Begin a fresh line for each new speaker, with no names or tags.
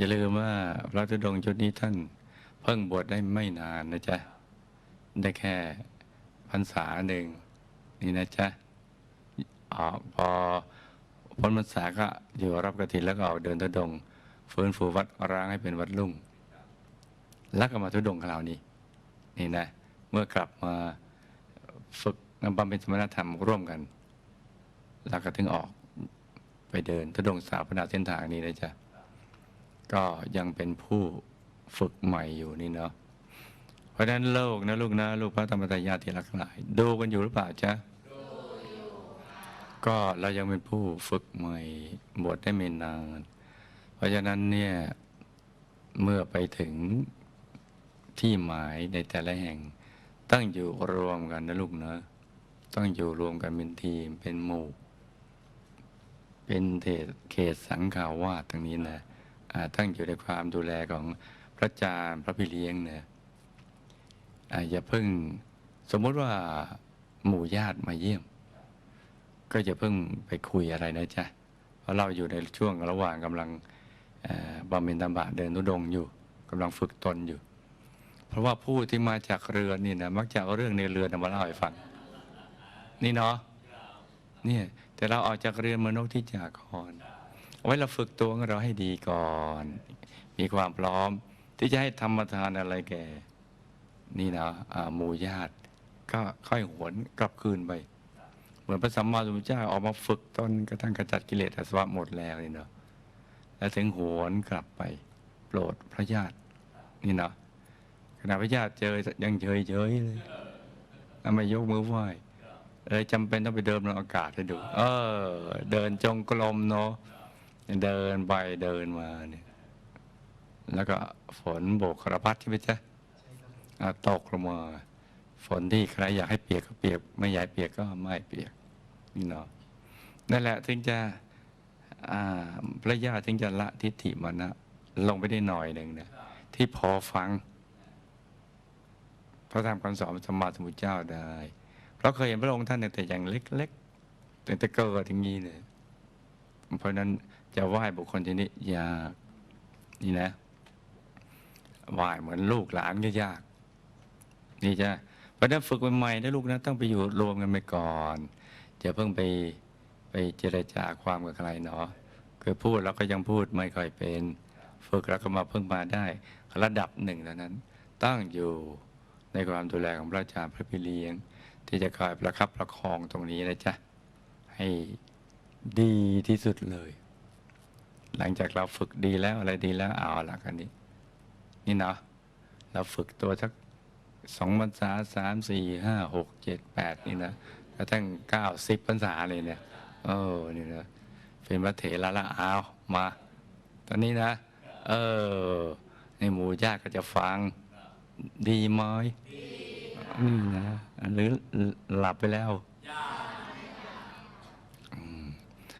อย่าลืมว่าพระธุดงชุดนี้ท่านเพิ่งบวชได้ไม่นานนะจ๊ะ ได้แค่พรรษาหนึ่งนี่นะจ๊ะออพอพ้นพรรษาก็อยู่รับกฐินแล้วก็ออกเดินธุดงฟื้นฟูวัดร้างให้เป็นวัดลุ่งแล้วก็มาธุดงคราวนี้ นี่นะ เมื่อกลับมาฝึกนำบำเพ็ญสมณธรรมร่วมกัน แล้วก็ถึงออกไปเดินธุดงสาวพนาเส้นทางนี้นะจ๊ะ ก็ยังเป็นผู้ฝึกใหม่อยู่นี่เนาะเพราะฉะนั้นโลกนะลูกนะลูกพระธรรมตายาที่รักหลาย ดูกันอยู่หรือเปล่าจ๊ะก็เรายังเป็นผู้ฝึกใหม่บวชได้ไม่นาน เพราะฉะนั้นเนี่ยเมื่อไปถึงที่หมายในแต่ละแห่งต้องอยู่รวมกันนะลูกนะต้องอยู่รวมกันเป็นทีมเป็นหมู่ เป็นเขตสังขาวาสตรงนี้นะ ตั้งอยู่ในความดูแลของพระอาจารย์พระพี่เลี้ยงเนี่ยอย่าเพิ่งสมมติว่าหมู่ญาติมาเยี่ยม ก็อย่าเพิ่งไปคุยอะไรนะจ๊ะเพราะเราอยู่ในช่วงระหว่างกำลังบำเพ็ญตบะเดินทุดงอยู่กำลังฝึกตนอยู่ เพราะว่าผู้ที่มาจากเรือนี่นะมักจะเอาเรื่องในเรือนำมาเล่าให้ฟัง นี่เนาะเนี่ยแต่เราออกจากเรือนมานกที่จากร เอาไว้เราฝึกตัวของเราให้ดีก่อน มีความพร้อมที่จะให้ธรรมทานอะไรแก่ นี่นะอ่าหมู่ญาติ ก็ค่อยหวนกลับคืนไป เหมือนพระสัมมาสัมพุทธเจ้าออกมาฝึกตนกระทั่งกระจัดกิเลสอาสวะหมดแล้วนี่เนาะแล้วถึงหวนกลับไป โปรดพระญาติ นี่เนาะขณะพระญาติเจอยังเฉยเฉยเลยแล้วไม่ยกมือไหว้เลยจำเป็นต้องไปเดินบนอากาศให้ดู เออ เดินจงกรมเนาะ เดินไปเดินมาเนี่ย แล้วก็ฝนโบกกระพัดใช่ไหมจ๊ะตกลงมา ฝนที่ใครอยากให้เปียกก็เปียก ไม่อยากเปียกก็ไม่เปียกนี่เนาะนั่นแหละถึงจะพระญาติถึงจะละทิฏฐิมานะลงไปได้หน่อยหนึ่งเนี่ยที่พอฟัง พระธรรมคำสอนสัมมาสมุทเจ้าได้เพราะเคยเห็นพระองค์ท่านแต่อย่างเล็กๆแต่แต่เกิดอย่างนี้เลยเพราะนั้น จะไหว้บุคคลชนิดยากนี่นะไหว้เหมือนลูกหลานก็ยาก นี่จ้ะเพราะนั้นฝึกใหม่ๆนะลูกนะต้องไปอยู่รวมกันไปก่อนอย่าเพิ่งไปไปเจรจาความกับใครเนาะคือพูดเราก็ยังพูดไม่ค่อยเป็นฝึกแล้วก็มาเพิ่งมาได้ระดับหนึ่งเท่านั้น ตั้งอยู่ในความดูแลของพระอาจารย์พระพี่เลียง ที่จะคอยประคับประคองตรงนี้นะจ๊ะให้ดีที่สุดเลย หลังจากเราฝึกดีแล้วอะไรดีแล้วเอาละกันนี้ นี่เนาะเราฝึกตัวสักสองพรรษาสามสี่ห้าหกเจ็ดแปดนี่นะกระทั่งเก้าสิบพรรษาเลยเนี่ยเออนี่นะเป็นพระเถระละเอามา ตอนนี้นะ เออในหมู่ญาติก็จะฟังดีไหมนี่นะหรือหลับไปแล้ว